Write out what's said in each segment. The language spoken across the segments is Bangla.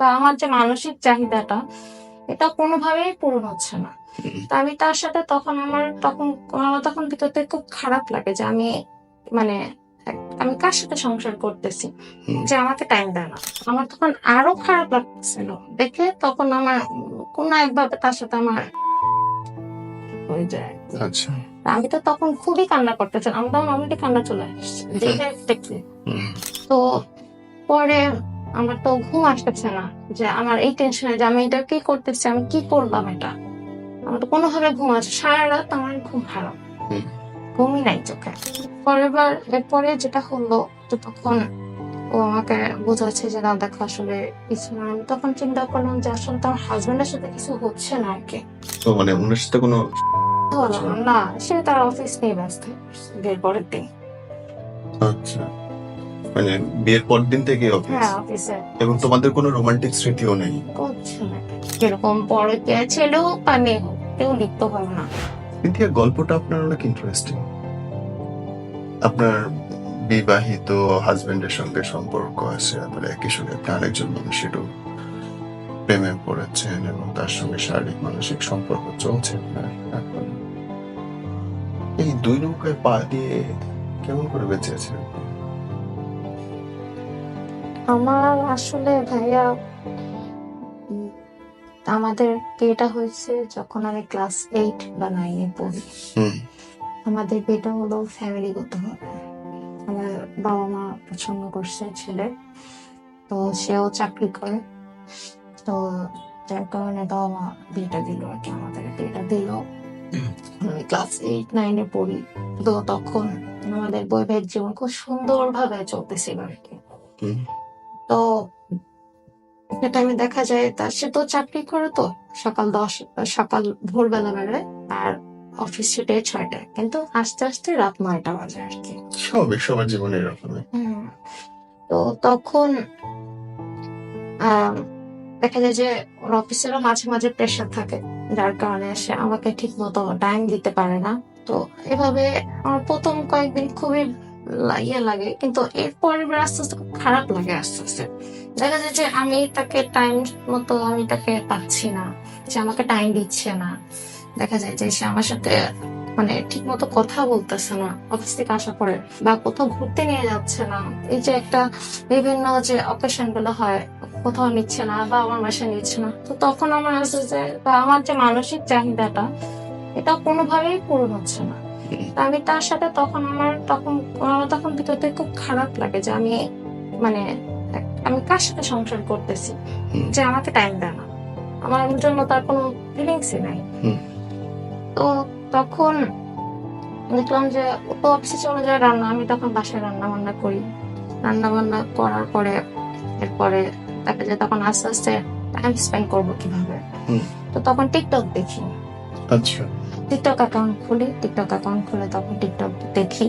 তা আমার যে মানসিক চাহিদাটা এটা কোনোভাবেই পূরণ হচ্ছে না। তা আমি তার সাথে তখন আমার তখন আমার তখন ভিতর থেকে খুব খারাপ লাগে যে আমি মানে আমি কার সাথে সংসার করতেছি? যে আমাকে টাইম দেয় না। আমার তখন আরও খারাপ লাগতেছিল। দেখে তখন আমার কোনো একভাবে তার সাথে আমার হয়ে যায়। আচ্ছা। আমি তো তখন খুবই কান্না করতেছিলাম আমি তখন অলরেডি কান্না চলে আসছে। দেখে তো পরে আমার তো ঘুম আসতেছে না যে আমার এই টেনশনে যে আমি এটা কি করতেছি আমি কি করলাম এটা? আমার তো কোনোভাবে ঘুম আসছে সারা রাত আমার ঘুম খারাপ। ঘুমই নাই চোখে। পরেরবার এরপরে যেটা হলো তো তখন ও আমাকে বোঝাচ্ছে যে না দেখো আসলে কিছু না আমি তখন চিন্তা করলাম যে আসলে তো আমার হাজবেন্ডের সাথে কিছু হচ্ছে না আর কি। তো মানে ওনার সাথে কোনো না। না সে তার অফিস নিয়ে ব্যস্ত। বিয়ের পরের দিন। আচ্ছা। মানে বিয়ের পর দিন থেকে অফিস হ্যাঁ অফিসে এবং তোমাদের কোনো রোমান্টিক স্মৃতিও নেই? না। কেউ লিখতে পারে না। গল্পটা আপনার অনেক ইন্টারেস্টিং আপনার বিবাহিত হাজবেন্ডের সঙ্গে সম্পর্ক আছে আবার একই সঙ্গে আপনি আরেকজন মানুষেরও প্রেমে পড়েছেন এবং তার সঙ্গে শারীরিক মানসিক সম্পর্ক চলছে আপনার এখন। এই দুই নৌকায় পা দিয়ে কেমন করে বেঁচে আছেন? আমার আসলে ভাইয়া আমাদের বিয়েটা হয়েছে যখন আমি ক্লাস এইট বা নাইনে পড়ি। হুম। আমাদের বিয়েটা হলো ফ্যামিলিগত ভাবে। আমার বাবা মা পছন্দ করছে ছেলে তো সেও চাকরি করে। তো যার কারণে বাবা মা বিয়েটা দিল আর কি আমাদের বিয়েটা দিল। আমি ক্লাস এইট নাইনে পড়ি। তো তখন আমাদের বৈবাহিক জীবন খুব সুন্দরভাবে চলতেছিল আর কি। তো একটা টাইমে দেখা যায় তার সে তো চাকরি করে তো সকাল দশ সকাল ভোরবেলা বেরোয় আর অফিস ছুটে ছয়টায়। কিন্তু আস্তে আস্তে রাত নয়টা বাজে আর কি। সবার জীবনে এরকমই। হুম। তো তখন দেখা যায় যে ওর অফিসেরও মাঝে মাঝে প্রেশার থাকে। যার কারণে সে আমাকে ঠিক মতো টাইম দিতে পারে না। তো এভাবে আমার প্রথম কয়েকদিন খুবই ইয়ে লাগে। কিন্তু এরপর এবার আস্তে আস্তে খুব খারাপ লাগে আস্তে আস্তে। দেখা যায় যে আমি তাকে টাইম মতো আমি তাকে পাচ্ছি না। সে আমাকে টাইম দিচ্ছে না। দেখা যায় যে সে আমার সাথে মানে ঠিক মতো কথা বলতেছে না অফিস থেকে আসার পরে বা কোথাও ঘুরতে নিয়ে যাচ্ছে না। এই যে একটা বিভিন্ন যে অকেশনগুলো হয়, কোথাও নিচ্ছে না বা আমার বাসায় নিচ্ছে না। তো তখন আমার আসছে যে আমার যে মানসিক চাহিদাটা, এটা কোনোভাবেই পূরণ হচ্ছে না। আমি তার সাথে তখন আমার তখন তখন ভিতর থেকে খুব খারাপ লাগে যে আমি মানে আমি কার সাথে সংসার করতেছি? যে আমাকে টাইম দেয় না। আমার জন্য তার কোনো ফিলিংসই নাই। তো তখন দেখলাম যে ও তো অফিসে চলে যায় রান্না আমি তখন বাসায় রান্না বান্না করি। রান্না বান্না করার পরে এরপরে দেখা যায় তখন আস্তে আস্তে টাইম স্পেন্ড করব কীভাবে। তো তখন টিকটক দেখি। আচ্ছা। টিকটক অ্যাকাউন্ট খুলি টিকটক অ্যাকাউন্ট খুলে তখন টিকটক দেখি।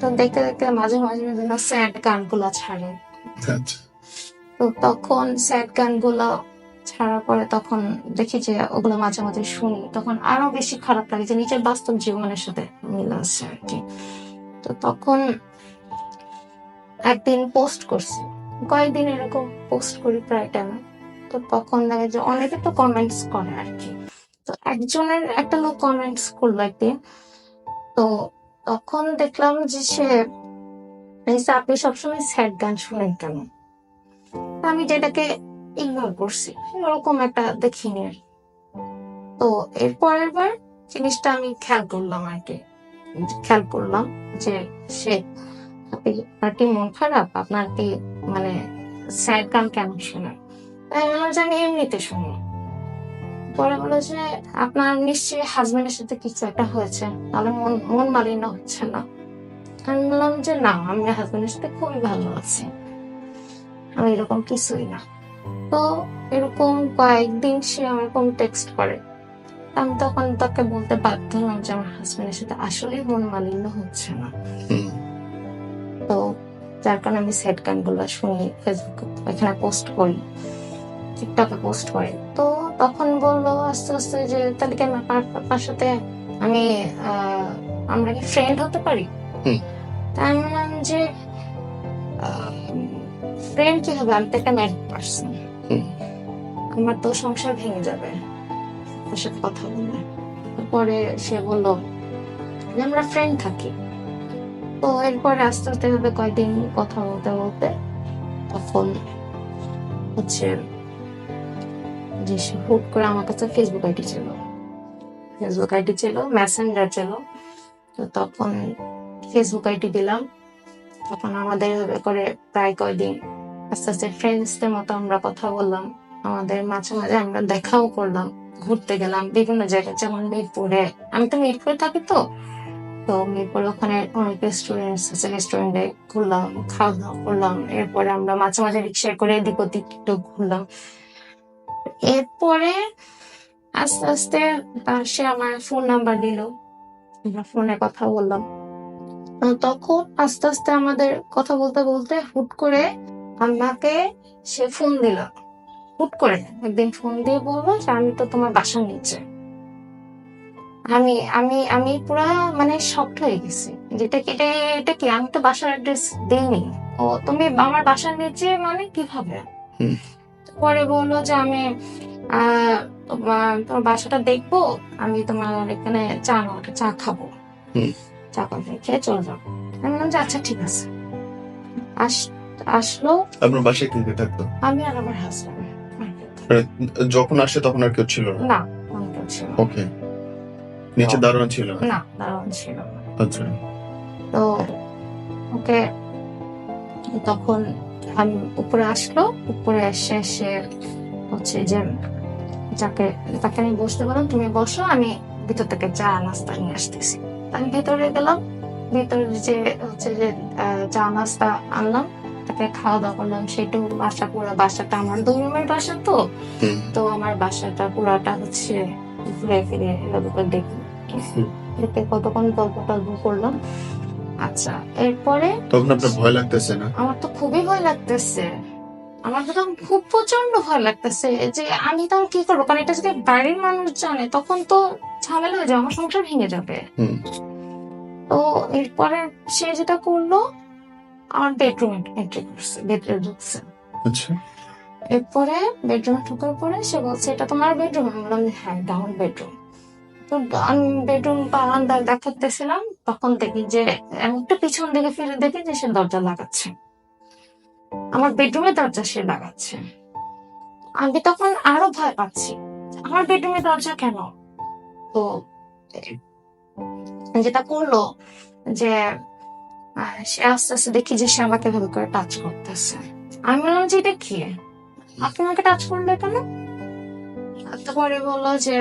তো দেখতে দেখতে মাঝে মাঝে বিভিন্ন স্যাড গানগুলো ছাড়ে। আচ্ছা। তো তখন স্যাড গানগুলো ছাড়ার পরে তখন দেখি যে ওগুলো মাঝে মাঝে শুনি তখন আরও বেশি খারাপ লাগে যে নিজের বাস্তব জীবনের সাথে মিল আছে আর কি। তো তখন একদিন পোস্ট করছি। কয়েকদিন এরকম পোস্ট করি প্রায় টাইমে তো তখন দেখে যে অনেকে তো কমেন্টস করে আর কি। একজনের একটা লোক কমেন্টস করল একদিন তো তখন দেখলাম যে সে আপনি সবসময় স্যাড গান শুনেন কেন? আমি যেটাকে ইগনোর করছি এরকম একটা দেখিনি আর তো এর পরের বার জিনিসটা আমি খেয়াল করলাম আর কি। খেয়াল করলাম যে সে, আপনি, আপনার কি মন খারাপ? আপনার কি মানে স্যাড গান কেন শোনেন? তাই আমি আমি এমনিতে শুনি পরে বলে যে আপনার নিশ্চয়ই হাজবেন্ডের সাথে কিছু একটা হয়েছে। তাহলে মন মন মালিন্য হচ্ছে না। আমি বললাম যে না আমি হাজবেন্ডের সাথে খুবই ভালো আছি। আমি এরকম কিছুই না। তো এরকম কয়েকদিন সে এরকম টেক্সট করে। আমি তখন তাকে বলতে বাধ্য হলাম যে আমার হাজবেন্ডের সাথে আসলেই মন মালিন্য হচ্ছে না। তো যার কারণে আমি সেট গানগুলো শুনি ফেসবুক এখানে পোস্ট করি। টিকটকে পোস্ট করি। তো তখন বলল আস্তে আস্তে যে তাহলে কি আপনার সাথে আমি আমরা কি ফ্রেন্ড হতে পারি? হুম। তা আমি বললাম যে ফ্রেন্ড কি হবে? আমি তো একটা ম্যারিড পার্সন আমার তো সংসার ভেঙে যাবে। ওর সাথে কথা বললে। পরে সে বলল যে আমরা ফ্রেন্ড থাকি। তো এরপরে আস্তে আস্তে এভাবে কয়েকদিন কথা বলতে বলতে তখন হচ্ছে হুট করে আমার কাছে ফেসবুক আইডি ছিল। ফেসবুক আইডি ছিল মেসেঞ্জার ছিল। তো তখন ফেসবুক আইডি দিলাম। তখন আমাদের এভাবে করে প্রায় কয়দিন আস্তে আস্তে ফ্রেন্ডসদের মতো আমরা কথা বললাম। আমাদের মাঝে মাঝে আমরা দেখাও করলাম। ঘুরতে গেলাম বিভিন্ন জায়গায়, যেমন মিরপুরে। আমি তো মিরপুরে থাকি তো। তো মিরপুরে ওখানে অনেক রেস্টুরেন্ট আছে। রেস্টুরেন্টে ঘুরলাম, খাওয়া দাওয়া করলাম। এরপরে আমরা মাঝে মাঝে রিক্সায় করে এদিক ওদিক একটু ঘুরলাম। এরপরে আস্তে আস্তে সে আমার ফোন নাম্বার দিল। আমরা ফোনে কথা বললাম। তখন আস্তে আস্তে আমাদের কথা বলতে বলতে হুট করে আমাকে সে ফোন দিল। হুট করে একদিন ফোন দিয়ে বলল যে, আমি তো তোমার বাসার নিচে। আমি আমি আমি পুরা মানে শক্ট হয়ে গেছি। যেটা কি, এটা কি? আমি তো বাসার অ্যাড্রেস দিইনি। ও, তুমি আমার বাসার নিচে মানে কীভাবে। পরে বলল যে আমি তোমার বাসাটা দেখব আমি তোমার এখানে চা চা খাব। চা কফি খেয়ে চলে যাব। আমি বললাম যে আচ্ছা ঠিক আছে। আস আসলো। আপনার বাসায় কে কে থাকতো? আমি আর আমার হাজবেন্ড মানে যখন আসে তখন আর কেউ ছিল না? না ওকে নিচে দারোয়ান ছিল? না না দারুণ ছিল আচ্ছা। তো ওকে তখন আমি উপরে আসলো উপরে এসে সে হচ্ছে যে যাকে তাকে আমি বসতে বললাম তুমি বসো আমি ভিতর থেকে চা নাস্তা নিয়ে আসতেছি। আমি ভিতরে গেলাম ভিতরে যে হচ্ছে যে চা নাস্তা আনলাম তাকে খাওয়া দাওয়া করলাম সেটু বাসা পুরো বাসাটা আমার দুই রুমের বাসা তো। তো আমার বাসাটা পুরাটা হচ্ছে ঘুরে ফিরে দেখি। দেখে কতক্ষণ গল্প টল্প করলাম আচ্ছা এরপরে? তখন আপনার ভয় লাগতেছে না? আমার তো খুবই ভয় লাগতেছে। আমার তো তখন খুব প্রচণ্ড ভয় লাগতেছে যে আমি তখন কি করব? কারণ এটা যদি বাড়ির মানুষ জানে তখন তো ঝামেলা হয়ে যাবে আমার সংসার ভেঙে যাবে। হুম। তো এরপরে সে যেটা করল আমার বেডরুমে এন্ট্রি করছে বেডরুমে ঢুকছে। আচ্ছা। এরপরে বেডরুমে ঢোকার পরে সে বলছে এটা তোমার বেডরুম আমি বললাম হ্যাঁ এটা আমার বেডরুম আমি বেডরুম বারান্দা দেখাতেছিলাম, তখন দেখি যে, আমি পিছন দিকে ফিরে দেখি যে সে দরজা লাগাচ্ছে। আমার বেডরুমে দরজা সে লাগাচ্ছে। আমি তখন আরও ভয় পাচ্ছি, আমার বেডরুমে দরজা কেন? তো যেটা করল যে, সে আস্তে আস্তে দেখি যে সে আমাকে ভাবে করে টাচ করতেছে। আমি বললাম যে, এটা কি? আপনি আমাকে টাচ করলে কেন? তারপরে বলল যে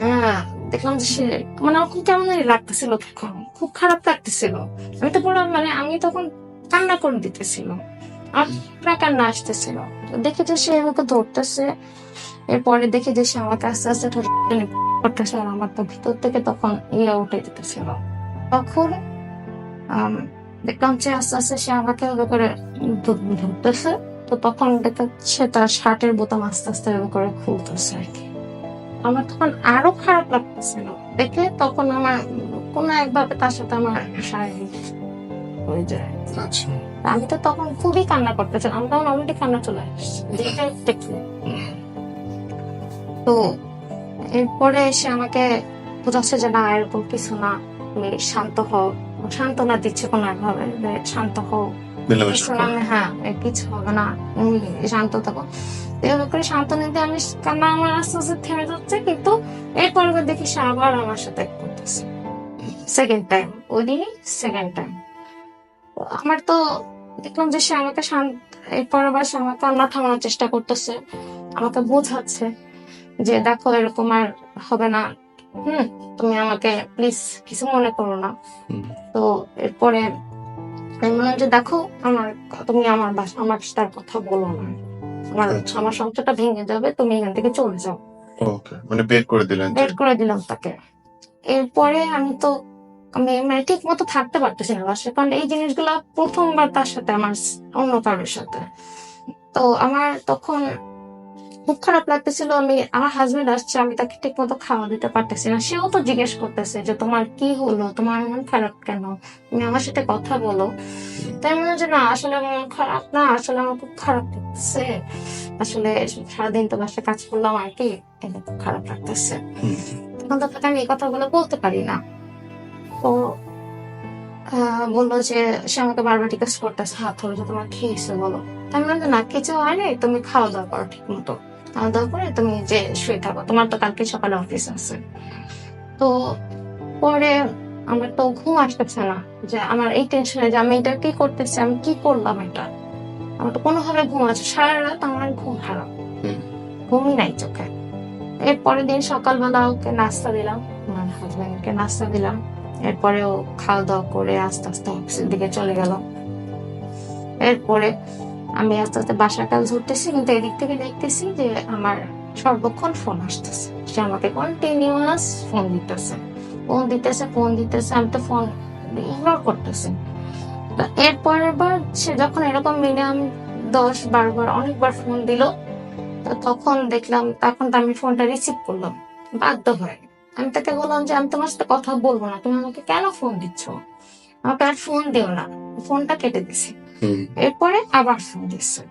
হ্যাঁ দেখলাম যে সে মানে আমার কেমন লাগতেছিল তখন। খুব খারাপ লাগতেছিল। আমি তো পুরো মানে আমি তখন কান্না করে দিতেছিল। আর কান্না আসতেছিল। দেখে যে সে আমাকে ধরতেছে। এরপরে দেখে যে সে আমাকে আস্তে আস্তে করতেছে আর আমার তো ভিতর থেকে তখন ইয়ে উঠে দিতেছিল। তখন দেখলাম যে আস্তে আস্তে সে আমাকে ওভাবে করে ধরতেছে। তো তখন দেখাচ্ছে তার শার্টের বোতাম আস্তে আস্তে এভাবে করে খুলতেছে আর কি। আমার তখন আরও খারাপ লাগতেছিল। দেখে তখন আমার কোনো একভাবে তার সাথে আমার শারীরিক হয়ে যায়। আচ্ছা। আমি তো তখন খুবই কান্না করতেছিলাম। আমি তখন অলরেডি কান্না চলে আসছে। তো এরপরে এসে আমাকে বোঝাচ্ছে যে না এরকম কিছু না। তুমি শান্ত হও। সান্ত্বনা দিচ্ছে কোনো একভাবে শান্ত হও। হ্যাঁ কিছু হবে না। শান্ত থাকো। এভাবে করে শান্ত নিতে আমি কান্না আমার আস্তে আস্তে থেমে যাচ্ছে? কিন্তু এরপর দেখি সে আবার আমার সাথে করতেছে। সেকেন্ড টাইম ওই দিনই সেকেন্ড টাইম আমার তো দেখলাম যে সে আমাকে শান্ত এরপর আবার সে আমাকে কান্না থামানোর চেষ্টা করতেছে। আমাকে বোঝাচ্ছে যে দেখো এরকম আর হবে না। হুম তুমি আমাকে প্লিজ কিছু মনে করো না। তো এরপরে আমি বললাম যে দেখো আমার তুমি আমার বাসা আমার তার কথা বলো না। আমার আচ্ছা। আমার সংসারটা ভেঙে যাবে তুমি এখান থেকে চলে যাও। ওকে মানে বের করে দিলেন বের করে দিলাম তাকে। এরপরে আমি তো আমি মানে ঠিক মতো থাকতে পারতেছি না বাসায় কারণ এই জিনিসগুলো প্রথমবার তার সাথে আমার অন্য কারোর সাথে। তো আমার তখন খুব খারাপ লাগতেছিল, আমি, আমার হাজবেন্ড আসছে, আমি তাকে ঠিক মতো খাওয়া দিতে পারতেছি না। সেও তো জিজ্ঞেস করতেছে যে, তোমার কি হলো? তোমার মন খারাপ কেন? তুমি আমার সাথে কথা বলো। তাই মনে হচ্ছে না, আসলে মন খারাপ না, আসলে আমার খুব খারাপ লাগতেছে। আসলে সারাদিন তো বাসায় কাজ করলাম আর কি এটা খুব খারাপ লাগতেছে। তখন তো আমি এই কথাগুলো বলতে পারি না। তো বলল যে, সে আমাকে বারবার জিজ্ঞেস করতেছে, হাত ধরে যে, তোমার খেয়েছে বলো? আমি বললাম না, কিছু হয়নি, তুমি খাওয়া দাওয়া করো ঠিক মতো। খাওয়া দাওয়া করে তুমি যে শুয়ে থাকো। তোমার তো কালকে সকালে অফিস আছে। তো পরে আমার তো ঘুম আসতেছে না যে আমার এই টেনশনে যে আমি এটা কি করতেছি আমি কি করলাম এটা? আমার তো কোনোভাবে ঘুম আছে সারা রাত আমার ঘুম হুম। ঘুমই নাই চোখে। এর পরের দিন সকালবেলা ওকে নাস্তা দিলাম আমার হাজব্যান্ডকে নাস্তা দিলাম। এরপরে ও খাওয়া দাওয়া করে আস্তে আস্তে অফিসের দিকে চলে গেল এরপরে আমি আস্তে আস্তে বাসার কাজ ধরতেছি, কিন্তু এদিক থেকে দেখতেছি যে আমার সর্বক্ষণ ফোন আসতেছে। সে আমাকে কন্টিনিউয়াস ফোন দিতেছে। ফোন দিতেছে ফোন দিতেছে, আমি তো ফোন ইগনোর করতেছি। তা এরপরের বার সে যখন এরকম মিনিমাম দশ বারবার অনেকবার ফোন দিল, তো তখন দেখলাম, তখন তো আমি ফোনটা রিসিভ করলাম। বাধ্য হয়ে। আমি তাকে বললাম যে, আমি তোমার সাথে কথা বলব না। তুমি আমাকে কেন ফোন দিচ্ছ? আমাকে আর ফোন দিও না। ফোনটা কেটে দিছি। এরপরে আবার ফোন দিচ্ছে।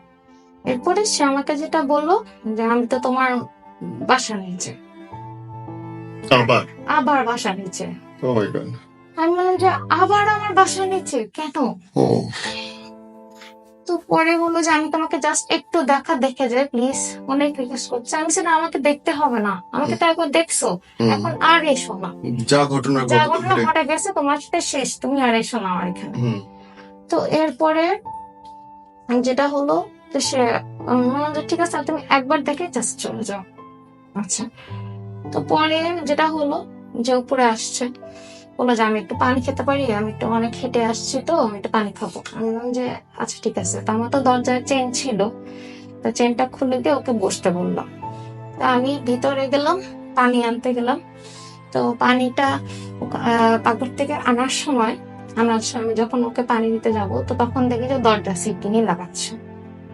এরপরে সে আমাকে যেটা বলল যে আমি তো তোমার বাসা নিচে। আবার? আবার বাসা নিচে। গড আমি বললাম যে আবার আমার বাসা নিচে? কেন? তো পরে বলল যে আমি তোমাকে জাস্ট একটু দেখা দেখে যে প্লিজ অনেক রিকোয়েস্ট করছে। আমি সেটা আমাকে দেখতে হবে না। আমাকে তো একবার দেখছ। এখন আর এসো না। যা ঘটনা যা ঘটে ঘটনা ঘটে। গেছে তোমার সাথে শেষ। তুমি আর এসো না আমার এখানে। তো এরপরে যেটা হলো, তো সে ঠিক আছে, তুমি একবার দেখে জাস্ট চলে যাও। আচ্ছা। তো পরে যেটা হলো, যে উপরে আসছে, বলল যে, আমি একটু পানি খেতে পারি, আমি একটু অনেক হেঁটে আসছি তো, আমি একটু পানি খাব। আমি বললাম যে আচ্ছা ঠিক আছে। তো আমার তো দরজার চেন ছিল, তো চেনটা খুলে দিয়ে ওকে বসতে বললাম। তো আমি ভিতরে গেলাম, পানি আনতে গেলাম। তো পানিটা পাকড় থেকে আনার সময় সময় আমি যখন ওকে পানি দিতে যাব, তো তখন দেখি যে দরজা সিটকিনি লাগাচ্ছে।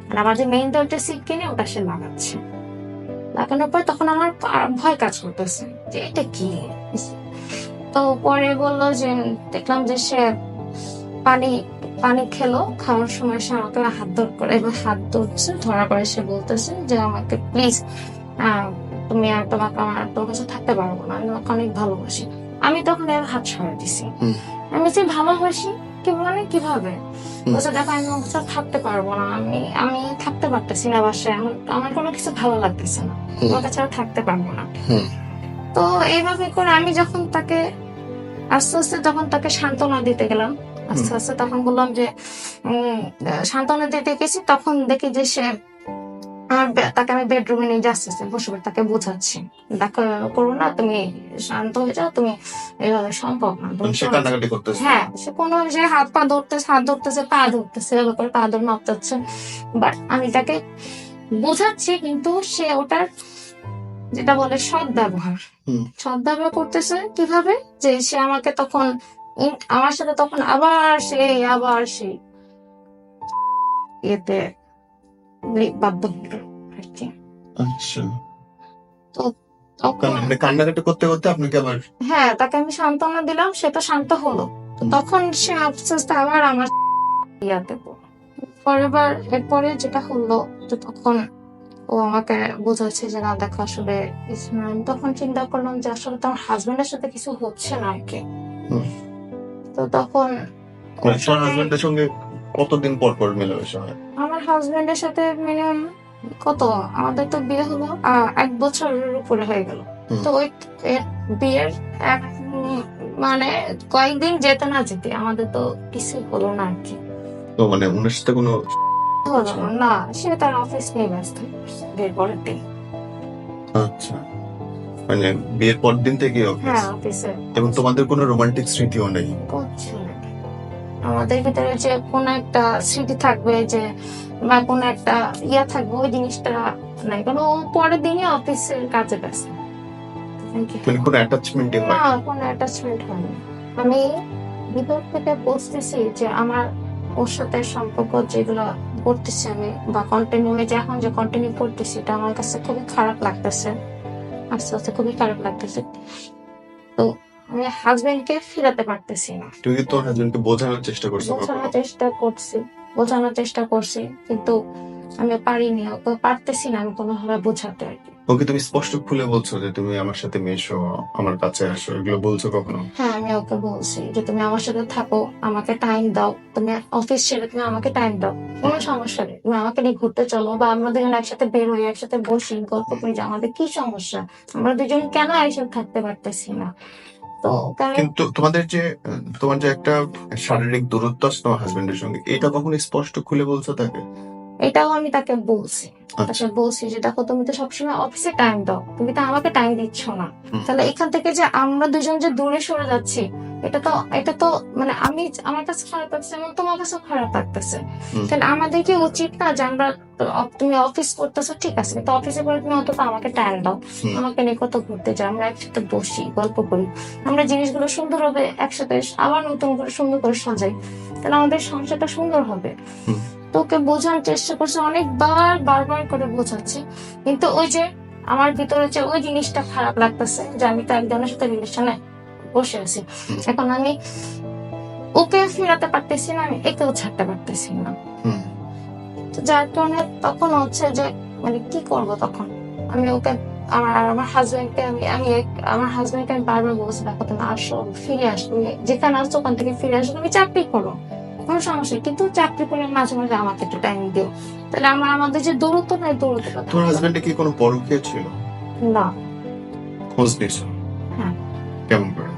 আর আমার যে মেইন দরজা সিটকিনি, ওটা সে লাগাচ্ছে। লাগানোর পর তখন আমার ভয় কাজ করতেছে যে এটা কি? তো পরে বলল যে, দেখলাম যে সে পানি পানি খেলো, খাওয়ার সময় সে আমাকে হাত ধর করে, এবার হাত ধরছে ধরা পরে সে বলতেছে যে আমাকে প্লিজ তুমি আর তোমাকে আমার তোর কাছে থাকতে পারব না, আমি তোমাকে অনেক ভালোবাসি। আমি তখন হাত সরাই দিছি। আমি যে ভালোবাসি কি মানে কীভাবে। বলছে দেখো আমি সাথে থাকতে পারব না। আমি আমি থাকতে পারতেছি না বাসায়। আমার আমার কোনো কিছু ভালো লাগতেছে না। তোমার কাছে আর থাকতে পারব না। তো এইভাবে করে আমি যখন তাকে আস্তে আস্তে যখন তাকে সান্ত্বনা দিতে গেলাম আস্তে আস্তে তখন বললাম যে উম, সান্ত্বনা দিতে গেছি। তখন দেখি যে সে আমার তাকে আমি বেডরুমে নিয়ে যাচ্ছি বসে বসে তাকে বোঝাচ্ছি। দেখো করো না তুমি শান্ত হয়ে যাও তুমি এভাবে সম্ভব না মানে সে হ্যাঁ সে কোনো যে হাত পা ধরতেছে হাত ধরতেছে পা ধরতেছে এভাবে করে পা ধরে মাপ যাচ্ছে বাট আমি তাকে বোঝাচ্ছি কিন্তু সে ওটার যেটা বলে সৎ ব্যবহার হুম। সৎ ব্যবহার করতেছে কীভাবে? যে সে আমাকে তখন আমার সাথে তখন আবার সেই আবার সেই লি- বাধ্য হলো আর কি আচ্ছা তখন কান্নাকাটি করতে করতে আপনাকে আবার হ্যাঁ তাকে আমি সান্ত্বনা দিলাম সে তো শান্ত হলো তখন সে আস্তে আবার আমার এরপরে যেটা হলো তো তখন ও আমাকে বোঝাচ্ছে যে না দেখো আসলে তখন চিন্তা করলাম যে আসলে তো আমার হাজবেন্ডের সাথে কিছু হচ্ছে না আর কি। তো তখন হাজবেন্ডের সঙ্গে কতদিন পর পর মেলামেশা হয়? আমার হাজবেন্ডের সাথে মিনিমাম কত? আমাদের তো বিয়ে হলো আহ, এক বছরের উপরে হয়ে গেল। হুম। তো ওই এর বিয়ের এক উম, মানে কয়েকদিন যেতে না যেতে আমাদের তো কিছু হলো না আর কি। তো মানে ওনার সাথে কোনো হলো না। না সে তার অফিস নিয়ে ব্যস্ত। বিয়ের পরের দিন। আচ্ছা। মানে বিয়ের পর দিন থেকে অফিস হ্যাঁ অফিসে এবং তোমাদের কোনো রোমান্টিক স্মৃতিও নেই? করছে। আমাদের ভিতরে যে কোনো একটা স্মৃতি থাকবে যে বা কোনো একটা ইয়া থাকবে ওই জিনিসটা নাই। কারণ ও পরের দিনই অফিসের কাজে ব্যস্ত। মানে কোনো হয় না কোনো অ্যাটাচমেন্ট হয়নি আমি ভিতর থেকে বুঝতেছি যে আমার ওর সাথে সম্পর্ক যেগুলো করতেছি আমি বা কন্টিনিউ যে এখন যে কন্টিনিউ করতেছি এটা আমার কাছে খুবই খারাপ লাগতেছে। আস্তে আস্তে খুবই খারাপ লাগতেছে। তো আমি হাজবেন্ডকে ফিরাতে পারতেছি না। তুমি কি তোর হাজবেন্ডকে বোঝানোর চেষ্টা করছ বোঝানোর চেষ্টা করছি বোঝানোর চেষ্টা করছি কিন্তু আমি পারিনি ওকে পারতেছি না আমি কোনোভাবে বোঝাতে আর কি। ওকে তুমি স্পষ্ট খুলে বলছো যে তুমি আমার সাথে মেশো আমার কাছে আসো এগুলো বলছো কখনো? হ্যাঁ আমি ওকে বলছি যে তুমি আমার সাথে থাকো আমাকে টাইম দাও তুমি অফিস ছেড়ে তুমি আমাকে টাইম দাও কোনো সমস্যা নেই তুমি আমাকে নিয়ে ঘুরতে চলো বা আমরা দুজন একসাথে বের হই একসাথে বসি গল্প করি যে আমাদের কি সমস্যা? আমরা দুজন কেন একসাথে থাকতে পারতেছি না? তো কিন্তু তোমাদের যে তোমার যে একটা শারীরিক দূরত্ব আছে তোমার হাজবেন্ডের সঙ্গে এটা কখনো স্পষ্ট খুলে বলছো তাকে? এটাও আমি তাকে বলছি। আচ্ছা। তাকে বলছি যে দেখো তুমি তো সবসময় অফিসে টাইম দাও। তুমি তো আমাকে টাইম দিচ্ছ না। তাহলে এখান থেকে যে আমরা দুজন যে দূরে সরে যাচ্ছি এটা তো এটা তো মানে আমি আমার কাছে খারাপ লাগছে এবং তোমার কাছেও খারাপ লাগতেছে। তাহলে আমাদের কি উচিত না যে আমরা তুমি অফিস করতেছো ঠিক আছে। কিন্তু অফিসে করে তুমি অন্তত আমাকে টাইম দাও। আমাকে নিয়ে কত ঘুরতে যাও আমরা একসাথে বসি গল্প করি। আমরা জিনিসগুলো সুন্দর হবে একসাথে আবার নতুন করে সুন্দর করে সাজাই। তাহলে আমাদের সংসারটা সুন্দর হবে। তোকে বোঝানোর চেষ্টা করছে অনেকবার বারবার করে বোঝাচ্ছি। কিন্তু ওই যে আমার ভিতরে যে ওই জিনিসটা খারাপ লাগতেছে যে আমি তো একজনের সাথে রিলেশনে বসে আছি। এখন আমি ওকে ফিরাতে পারতেছি না আমি একেও ছাড়তে পারতেছি না। যার কারণে তখন হচ্ছে যে মানে কি করব তখন? আমি ওকে আমার আমার হাজবেন্ডকে আমি আমি এক- আমার হাজবেন্ডকে আমি বারবার বলছি দেখো তুমি আসো ফিরে আসো যেখানে আসছো ওখান থেকে ফিরে আসো তুমি চাকরি করো। কোনো সমস্যা নেই। কিন্তু চাকরি করে মাঝে মাঝে আমাকে একটু টাইম দিও। তাহলে আমার আমাদের যে দূরত্ব নাই তোমার হাজবেন্ডে কি কোনো পরকীয়া ছিল? না। খোঁজ নিয়েছো হ্যাঁ। কেমন করে?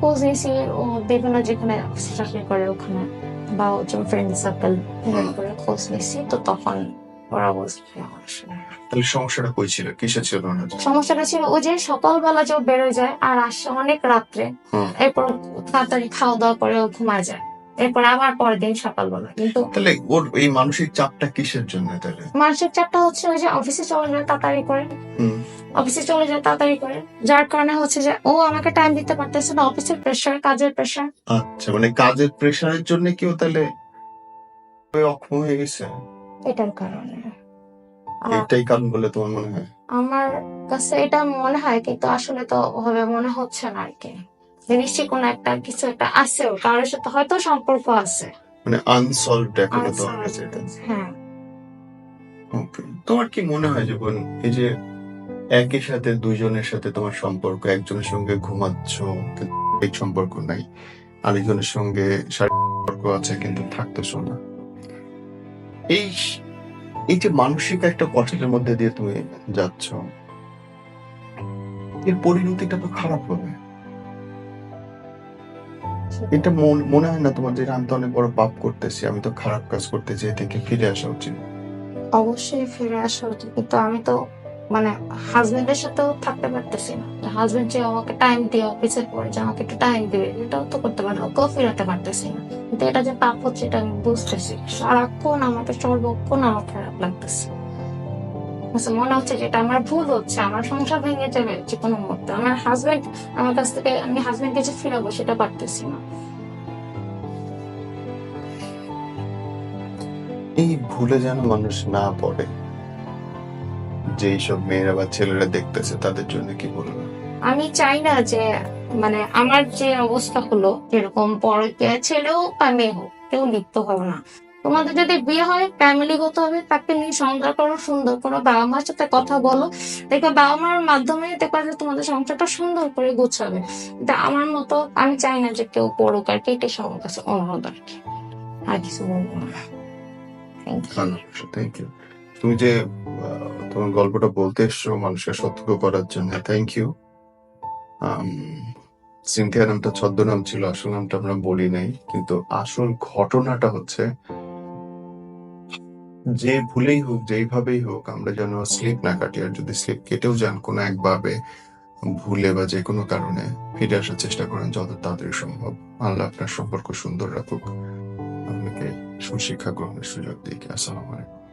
খোঁজ নিয়েছি ও বিভিন্ন যেখানে চাকরি করে ওখানে বা ফ্রেন্ড সার্কেল করে খোঁজ নিয়েছি তো তখন ওরা আমার সঙ্গে তাহলে সমস্যাটা কই ছিল? কিসে ছিল সমস্যাটা ছিল ও যে সকালবেলা যে বেরোয় যায় আর আসে অনেক রাত্রে। এরপর তাড়াতাড়ি খাওয়া দাওয়া করে ও ঘুমায় যায়। এরপর আবার পরের দিন সকালবেলা কিন্তু তাহলে ওর এই মানসিক চাপটা কিসের জন্য তাহলে? মানসিক চাপটা হচ্ছে ওই যে অফিসে চলে যায় তাড়াতাড়ি করে। অফিসে চলে যায় তাড়াতাড়ি করে। যার কারণে হচ্ছে যে ও আমাকে টাইম দিতে পারতেছে না অফিসের প্রেশার কাজের প্রেশার আচ্ছা মানে কাজের প্রেশারের জন্য কেউ তাহলে ওই অক্ষম হয়ে গেছে? এটার কারণে। এটাই কারণ বলে তোমার মনে হয়? আমার কাছে এটা মনে হয় কিন্তু আসলে তো ওভাবে মনে হচ্ছে না আর কি। যে নিশ্চয়ই কোনো একটা কিছু একটা আছে ওর কারোর সাথে হয়তো সম্পর্ক আছে। মানে আনসলভড এখনও তোমার কাছে হ্যাঁ। ওকে তোমার কি মনে হয় যে এই যে একই সাথে দুইজনের সাথে তোমার সম্পর্ক একজনের সঙ্গে ঘুমাচ্ছ এই সম্পর্ক নাই আরেকজনের সঙ্গে সম্পর্ক আছে কিন্তু থাকতেছো না। এই এই যে মানসিক একটা কষ্টের মধ্যে দিয়ে তুমি যাচ্ছ এর পরিণতিটা তো খারাপ হবে। এটা মন- হয় না তোমার যে আমি তো অনেক বড় পাপ করতেছি আমি তো খারাপ কাজ করতেছি এ থেকে ফিরে আসা উচিত। অবশ্যই ফিরে আসা উচিত কিন্তু আমি তো মানে হাজবেন্ডের সাথেও থাকতে পারতেছি না। হাজবেন্ড যে আমাকে টাইম দিয়ে অফিসের পরে যে আমাকে একটু টাইম দিবে এটাও তো করতে পারে ওকেও ফিরাতে পারতেছি না। কিন্তু এটা যে পাপ হচ্ছে এটা আমি বুঝতেছি। সারাক্ষণ আমাকে সর্বক্ষণ আমার খারাপ লাগতেছে। আচ্ছা, মনে হচ্ছে যে এটা আমার ভুল হচ্ছে আমার সংসার ভেঙে যাবে যে কোনো মুহূর্তে। আমার হাজবেন্ড আমার কাছ থেকে আমি হাজবেন্ডকে যে ফিরাবো সেটা পারতেছি না। এই ভুলে যেন মানুষ না পড়ে যে এইসব মেয়েরা বা ছেলেরা দেখতেছে তাদের জন্য কি বলব? আমি চাই না যে মানে আমার যে অবস্থা হলো যেরকম পরকীয়া ছেলেও বা মেয়ে হোক কেউ লিপ্ত হবে না। তোমাদের যদি বিয়ে হয় ফ্যামিলিগত হবে, তাকে নিয়ে সংসার করো, সুন্দর করো বাবা মার সাথে কথা বলো। দেখবে বাবা মার মাধ্যমে দেখবে যে তোমাদের সংসারটা সুন্দর করে গোছাবে। কিন্তু আমার মতো আমি চাই না যে কেউ পড়ুক আর কি, এটাই সবার কাছে অনুরোধ আর কি। আর কিছু বলব না। থ্যাংক ইউ তুমি যে তোমার গল্পটা বলতে এসছো মানুষকে সতর্ক করার জন্য থ্যাংক ইউ সিনথিয়া নামটা ছদ্মনাম ছিল, আসল নামটা আমরা বলি নাই, কিন্তু আসল ঘটনাটা হচ্ছে যে ভুলেই হোক, যেইভাবেই হোক, আমরা যেন স্লিপ না কাটি। আর যদি স্লিপ কেটেও যান কোনো একভাবে, ভুলে বা যে কোনো কারণে, ফিরে আসার চেষ্টা করেন যত তাড়াতাড়ি সম্ভব। আল্লাহ আপনার সম্পর্ক সুন্দর রাখুক। আপনাকে সুশিক্ষা গ্রহণের সুযোগ দিক। আসসালামু আলাইকুম।